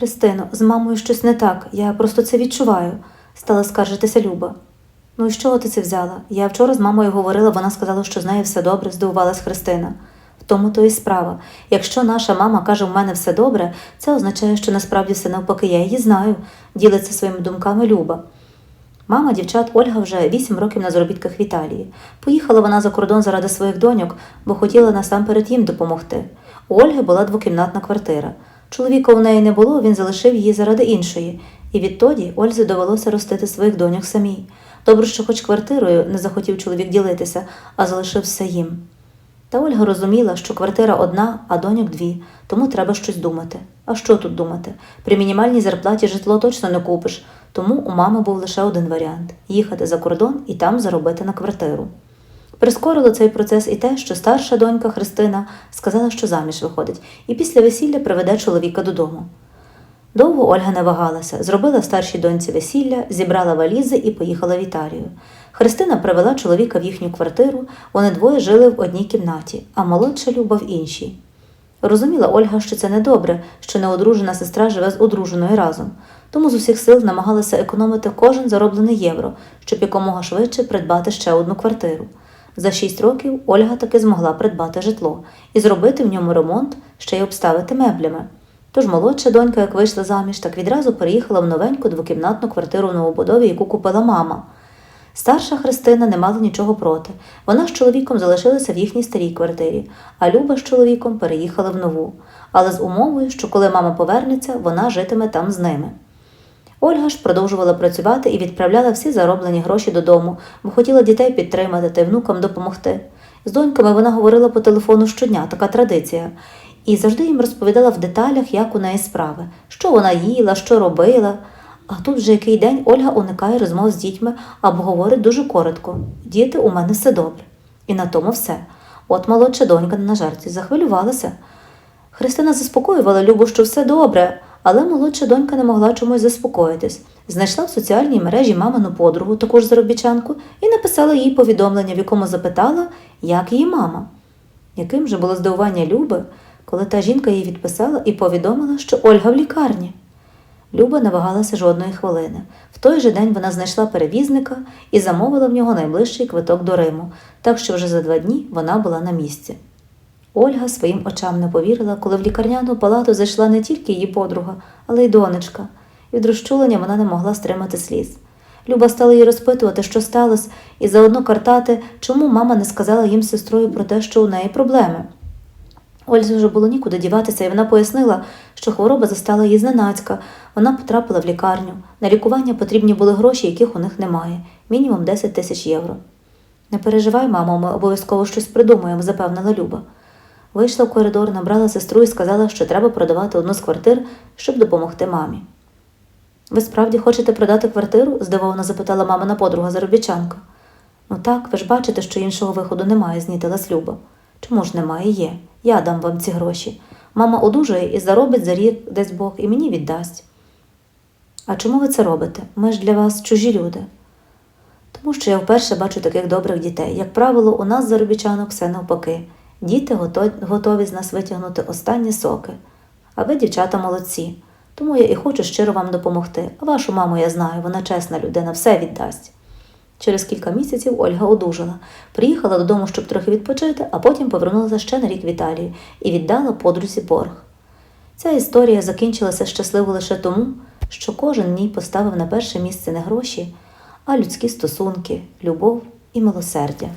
Христино, з мамою щось не так, я просто це відчуваю, стала скаржитися Люба. Ну і з чого ти це взяла? Я вчора з мамою говорила, вона сказала, що з нею все добре, здивувалась Христина. В тому то і справа. Якщо наша мама каже, в мене все добре, це означає, що насправді все навпаки, я її знаю, ділиться своїми думками Люба. Мама дівчат Ольга вже 8 років на заробітках в Італії. Поїхала вона за кордон заради своїх доньок, бо хотіла насамперед їм допомогти. У Ольги була двокімнатна квартира. Чоловіка у неї не було, він залишив її заради іншої, і відтоді Ользі довелося ростити своїх доньок самій. Добре, що хоч квартирою не захотів чоловік ділитися, а залишив все їм. Та Ольга розуміла, що квартира одна, а доньок дві, тому треба щось думати. А що тут думати? При мінімальній зарплаті житло точно не купиш, тому у мами був лише один варіант їхати за кордон і там заробити на квартиру. Прискорило цей процес і те, що старша донька Христина сказала, що заміж виходить, і після весілля приведе чоловіка додому. Довго Ольга не вагалася, зробила старшій доньці весілля, зібрала валізи і поїхала в Італію. Христина привела чоловіка в їхню квартиру, вони двоє жили в одній кімнаті, а молодша Люба в іншій. Розуміла Ольга, що це недобре, що неодружена сестра живе з одруженою разом, тому з усіх сил намагалася економити кожен зароблений євро, щоб якомога швидше придбати ще одну квартиру. За шість років Ольга таки змогла придбати житло і зробити в ньому ремонт, ще й обставити меблями. Тож молодша донька, як вийшла заміж, так відразу переїхала в новеньку двокімнатну квартиру в новобудові, яку купила мама. Старша Христина не мала нічого проти. Вона з чоловіком залишилася в їхній старій квартирі, а Люба з чоловіком переїхала в нову, але з умовою, що коли мама повернеться, вона житиме там з ними. Ольга ж продовжувала працювати і відправляла всі зароблені гроші додому, бо хотіла дітей підтримати та й внукам допомогти. З доньками вона говорила по телефону щодня, така традиція, і завжди їм розповідала в деталях, як у неї справи, що вона їла, що робила. А тут вже який день Ольга уникає розмов з дітьми або говорить дуже коротко: діти, у мене все добре. І на тому все. От молодша донька на жарті захвилювалася. Христина заспокоювала Любу, що все добре, але молодша донька не могла чомусь заспокоїтись. Знайшла в соціальній мережі мамину подругу, також заробітчанку, і написала їй повідомлення, в якому запитала, як її мама. Яким же було здивування Люби, коли та жінка їй відписала і повідомила, що Ольга в лікарні. Люба не вагалася жодної хвилини. В той же день вона знайшла перевізника і замовила в нього найближчий квиток до Риму, так що вже за два дні вона була на місці. Ольга своїм очам не повірила, коли в лікарняну палату зайшла не тільки її подруга, але й донечка. Від розчулення вона не могла стримати сліз. Люба стала їй розпитувати, що сталося, і заодно картати, чому мама не сказала їм з сестрою про те, що у неї проблеми. Ользі вже було нікуди діватися, і вона пояснила, що хвороба застала її зненацька. Вона потрапила в лікарню. На лікування потрібні були гроші, яких у них немає мінімум 10 тисяч євро. Не переживай, мамо, ми обов'язково щось придумаємо, запевнила Люба. Вийшла в коридор, набрала сестру і сказала, що треба продавати одну з квартир, щоб допомогти мамі. Ви справді хочете продати квартиру? здивовано запитала мамина подруга заробітчанка. Ну так, ви ж бачите, що іншого виходу немає, знітилась Люба. Чому ж немає? Є. Я дам вам ці гроші. Мама одужає і заробить за рік десь Бог і мені віддасть. А чому ви це робите? Ми ж для вас чужі люди. Тому що я вперше бачу таких добрих дітей. Як правило, у нас заробітчанок все навпаки. Діти готові з нас витягнути останні соки. А ви, дівчата, молодці. Тому я і хочу щиро вам допомогти. А вашу маму я знаю, вона чесна людина, все віддасть. Через кілька місяців Ольга одужала. Приїхала додому, щоб трохи відпочити, а потім повернулася ще на рік в Італію і віддала подрузі борг. Ця історія закінчилася щасливо лише тому, що кожен ній поставив на перше місце не гроші, а людські стосунки, любов і милосердя.